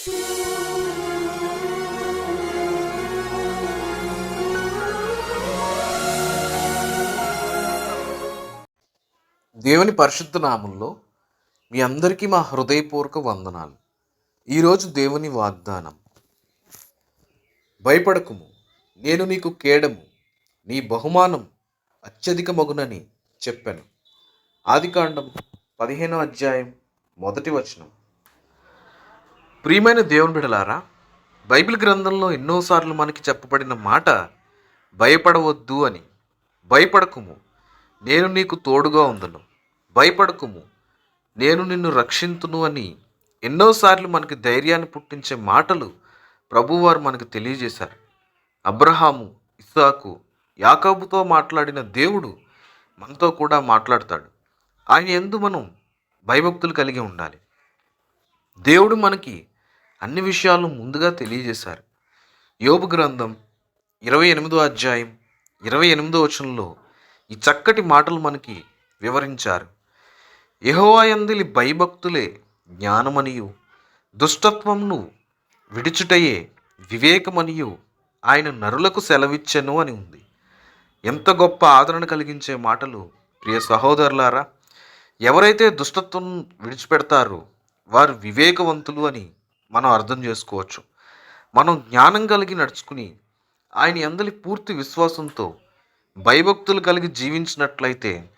దేవుని పరిశుద్ధ నామంలో మీ అందరికీ మా హృదయపూర్వక వందనాలు. ఈరోజు దేవుని వాగ్దానం. భయపడకుము. నేను నీకు కేడము. నీ బహుమానం అత్యధిక మగునని చెప్పాను. ఆదికాండం పదిహేనో అధ్యాయం మొదటి వచనం. ప్రియమైన దేవుని బిడలారా బైబిల్ గ్రంథంలో ఎన్నోసార్లు మనకి చెప్పబడిన మాట భయపడవద్దు అని. భయపడకుము నేను నీకు తోడుగా ఉందను. భయపడకుము నేను నిన్ను రక్షింతును అని ఎన్నోసార్లు మనకి ధైర్యాన్ని పుట్టించే మాటలు ప్రభువారు మనకు తెలియజేశారు. అబ్రహాము ఇస్సాకు యాకబుతో మాట్లాడిన దేవుడు మనతో కూడా మాట్లాడతాడు. ఆయన ఎందు మనం భయభక్తులు కలిగి ఉండాలి. దేవుడు మనకి అన్ని విషయాలు ముందుగా తెలియజేశారు. యోబు గ్రంథం ఇరవై ఎనిమిదో అధ్యాయం ఇరవై ఎనిమిదో వచనంలో ఈ చక్కటి మాటలు మనకి వివరించారు. యహోవాయందిలి భయభక్తులే జ్ఞానమనియు దుష్టత్వంను విడిచుటయే వివేకమనియు ఆయన నరులకు సెలవిచ్చెను అని ఉంది. ఎంత గొప్ప ఆదరణ కలిగించే మాటలు ప్రియ సహోదరులారా! ఎవరైతే దుష్టత్వం విడిచిపెడతారో వారు వివేకవంతులు అని మనం అర్థం చేసుకోవచ్చు. మనం జ్ఞానం కలిగి నడుచుకుని ఆయన అందరి పూర్తి విశ్వాసంతో భయభక్తులు కలిగి జీవించినట్లయితే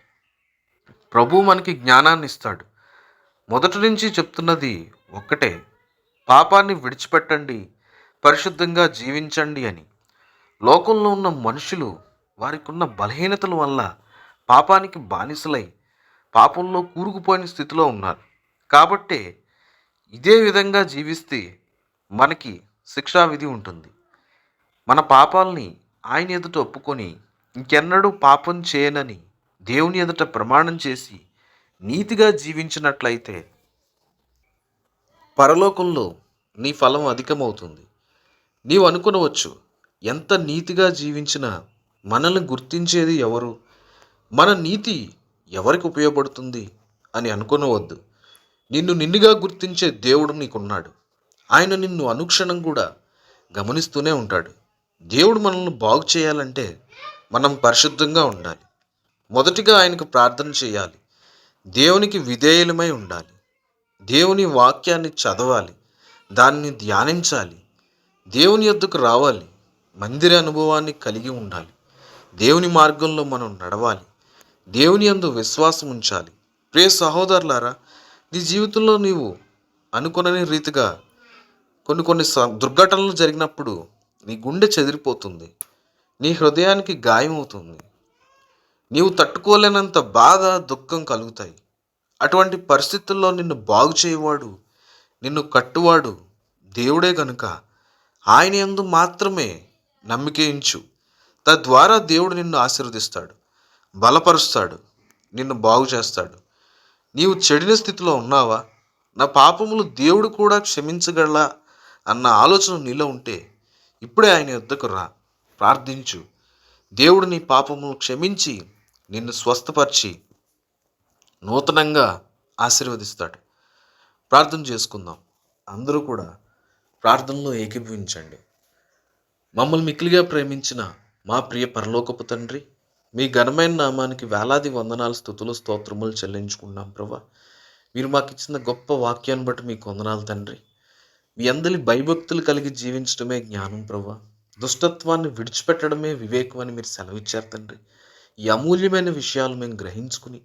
ప్రభు మనకి జ్ఞానాన్ని ఇస్తాడు. మొదటి నుంచి చెప్తున్నది ఒక్కటే పాపాన్ని విడిచిపెట్టండి పరిశుద్ధంగా జీవించండి అని. లోకంలో ఉన్న మనుషులు వారికి ఉన్న బలహీనతల వల్ల పాపానికి బానిసలై పాపంలో కూరుకుపోయిన స్థితిలో ఉన్నారు. కాబట్టే ఇదే విధంగా జీవిస్తే మనకి శిక్షా విధి ఉంటుంది. మన పాపాలని ఆయన ఎదుట ఒప్పుకొని ఇంకెన్నడూ పాపం చేయనని దేవుని ఎదుట ప్రమాణం చేసి నీతిగా జీవించినట్లయితే పరలోకంలో నీ ఫలం అధికమవుతుంది. నీవు అనుకునవచ్చు ఎంత నీతిగా జీవించినా మనల్ని గుర్తించేది ఎవరు? మన నీతి ఎవరికి ఉపయోగపడుతుంది అని అనుకునవద్దు. నిన్ను నిన్నుగా గుర్తించే దేవుడు నీకున్నాడు. ఆయన నిన్ను అనుక్షణం కూడా గమనిస్తూనే ఉంటాడు. దేవుడు మనల్ని బాగు చేయాలంటే మనం పరిశుద్ధంగా ఉండాలి. మొదటిగా ఆయనకు ప్రార్థన చేయాలి. దేవునికి విధేయులమై ఉండాలి. దేవుని వాక్యాన్ని చదవాలి. దాన్ని ధ్యానించాలి. దేవుని యొద్దకు రావాలి. మందిర అనుభవాన్ని కలిగి ఉండాలి. దేవుని మార్గంలో మనం నడవాలి. దేవుని యందు విశ్వాసం ఉంచాలి. ప్రియ సహోదరులారా నీ జీవితంలో నీవు అనుకునని రీతిగా కొన్ని కొన్ని స- దుర్ఘటనలు జరిగినప్పుడు నీ గుండె చెదిరిపోతుంది. నీ హృదయానికి గాయం అవుతుంది. నీవు తట్టుకోలేనంత బాధ దుఃఖం కలుగుతాయి. అటువంటి పరిస్థితుల్లో నిన్ను బాగు చేయవాడు నిన్ను కట్టువాడు దేవుడే గనుక. ఆయన యందు మాత్రమే నమ్మికేయించు తద్వారా దేవుడు నిన్ను ఆశీర్వదిస్తాడు బలపరుస్తాడు నిన్ను బాగు చేస్తాడు. నీవు చెడిన స్థితిలో ఉన్నావా? నా పాపములు దేవుడు కూడా క్షమించగల అన్న ఆలోచన నీలో ఉంటే ఇప్పుడే ఆయన యొద్దకు రా. ప్రార్థించు. దేవుడు నీ పాపములు క్షమించి నిన్ను స్వస్థపరిచి నూతనంగా ఆశీర్వదిస్తాడు. ప్రార్థన చేసుకుందాం. అందరూ కూడా ప్రార్థనలో ఏకీభవించండి. మమ్మల్ని మిక్కిలిగా ప్రేమించిన మా ప్రియ పరలోకపు తండ్రి మీ ఘనమైన నామానికి వేలాది వందనాలు స్థుతులు స్తోత్రములు చెల్లించుకున్నాం ప్రభా. మీరు మాకు ఇచ్చిన గొప్ప వాక్యాన్ని బట్టి మీకు వందనాలు తండ్రి. మీ అందరి భయభక్తులు కలిగి జీవించడమే జ్ఞానం ప్రభా. దుష్టత్వాన్ని విడిచిపెట్టడమే వివేకం అని మీరు సెలవిచ్చారు తండ్రి. ఈ అమూల్యమైన విషయాలు మేము గ్రహించుకుని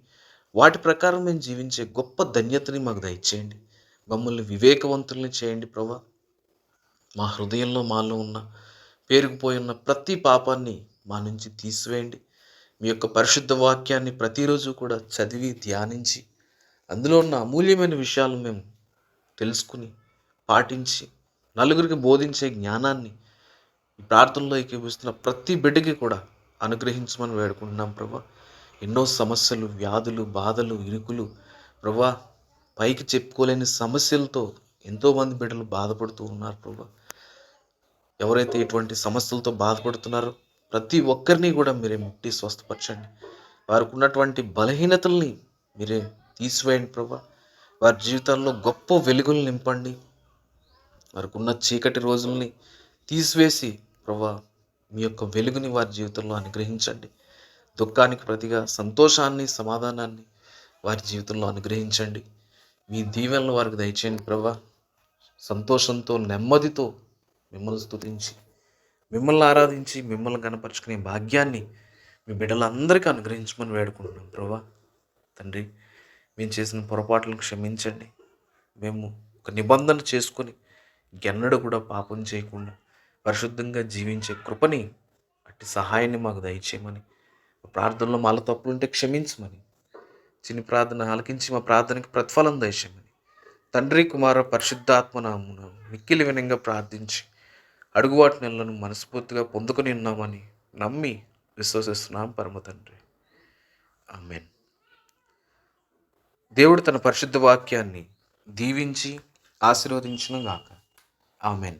వాటి ప్రకారం మేము జీవించే గొప్ప ధన్యతని మాకు దయచేయండి. మమ్మల్ని వివేకవంతుల్ని చేయండి ప్రభా. మా హృదయంలో మాలో ఉన్న పేరుకుపోయి ఉన్న ప్రతి పాపాన్ని మా నుంచి తీసివేయండి. మీ యొక్క పరిశుద్ధ వాక్యాన్ని ప్రతిరోజు కూడా చదివి ధ్యానించి అందులో ఉన్న అమూల్యమైన విషయాలు మేము తెలుసుకుని పాటించి నలుగురికి బోధించే జ్ఞానాన్ని ఈ ప్రార్థనలో ఏకీపిస్తున్న ప్రతి బిడ్డకి కూడా అనుగ్రహించమని వేడుకుంటున్నాం ప్రభా. ఎన్నో సమస్యలు వ్యాధులు బాధలు ఇరుకులు ప్రభా పైకి చెప్పుకోలేని సమస్యలతో ఎంతోమంది బిడ్డలు బాధపడుతూ ఉన్నారు ప్రభా. ఎవరైతే ఇటువంటి సమస్యలతో బాధపడుతున్నారో ప్రతి ఒక్కరిని కూడా మీరే ముట్టి స్వస్థపరచండి. వారికి ఉన్నటువంటి బలహీనతల్ని మీరే తీసివేయండి ప్రభా. వారి జీవితాల్లో గొప్ప వెలుగులు నింపండి. వారికున్న చీకటి రోజుల్ని తీసివేసి ప్రభా మీ యొక్క వెలుగుని వారి జీవితంలో అనుగ్రహించండి. దుఃఖానికి ప్రతిగా సంతోషాన్ని సమాధానాన్ని వారి జీవితంలో అనుగ్రహించండి. మీ దీవెనలు వారికి దయచేయండి ప్రభా. సంతోషంతో నెమ్మదితో మిమ్మల్ని స్థుతించి మిమ్మల్ని ఆరాధించి మిమ్మల్ని కనపరుచుకునే భాగ్యాన్ని మీ బిడ్డలందరికీ అనుగ్రహించమని వేడుకుంటున్నాం ప్రభా. తండ్రి మేము చేసిన పొరపాట్లను క్షమించండి. మేము ఒక నిబంధన చేసుకొని గెన్నడు కూడా పాపం చేయకుండా పరిశుద్ధంగా జీవించే కృపని అట్టి సహాయాన్ని మాకు దయచేయమని మా ప్రార్థనలో మాల తప్పులుంటే క్షమించమని చిన్ని ప్రార్థన ఆలకించి మా ప్రార్థనకి ప్రతిఫలం దయచేయమని తండ్రి కుమార పరిశుద్ధాత్మ నామున మిక్కిలి వినంగా ప్రార్థించి అడుగుబాటు నెలలను మనస్ఫూర్తిగా పొందుకొని ఉన్నామని నమ్మి విశ్వసిస్తున్నాం పరమ తండ్రి. ఆమెన్. దేవుడు తన పరిశుద్ధ వాక్యాన్ని దీవించి ఆశీర్వదించును గాక. ఆమెన్.